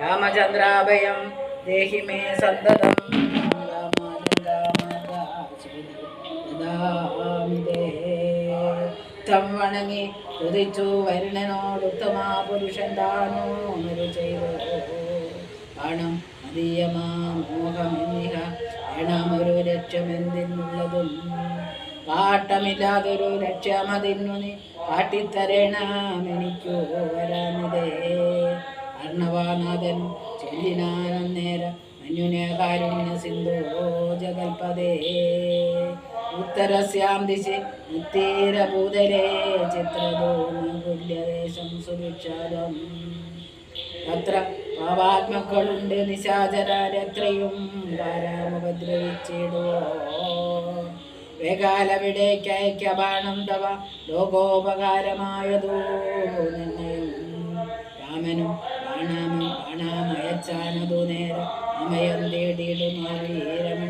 രാമചന്ദ്രാഭയം ദേഹി may സന്തതം. തം വണങ്ങി ഉദിച്ചു വരുണനോട് ഉത്തമാ പുരുഷൻ മരു ചെയ്തു പണം അതീയമാ മോഹമെന്നിഹ വേണമൊരു ലക്ഷ്യമെന്തിനുള്ളതും പാട്ടമില്ലാതൊരു ലക്ഷ്യമതിന്നു നീ കാട്ടിത്തരണമെനിക്കു വരാനിതേ. അർണവാനാഥൻ ചെല്ലിനാനേര അന്യുനേകാരുണ്യ സിന്ധുവോ സിന്ധു ജഗൽപദേ ഉത്തരസ്യാം ദിശി ഉത്തീരഭൂതലേ ചിത്രദോമുല്യദേശം സുഭിക്ഷാദം അത്ര പാപാത്മക്കളുണ്ട് നിശാചരാരത്രയും വരാമുപദ്രവിച്ചിടുവോ? വേകാലവിടേക്കയക്ക ബാണം തവ ലോകോപകാരമായതോ രാമനും ബാണാമ ബാണാമയച്ചാനതു നേരം അമയം തേടിയിടുമാരീരമണ്ഡലം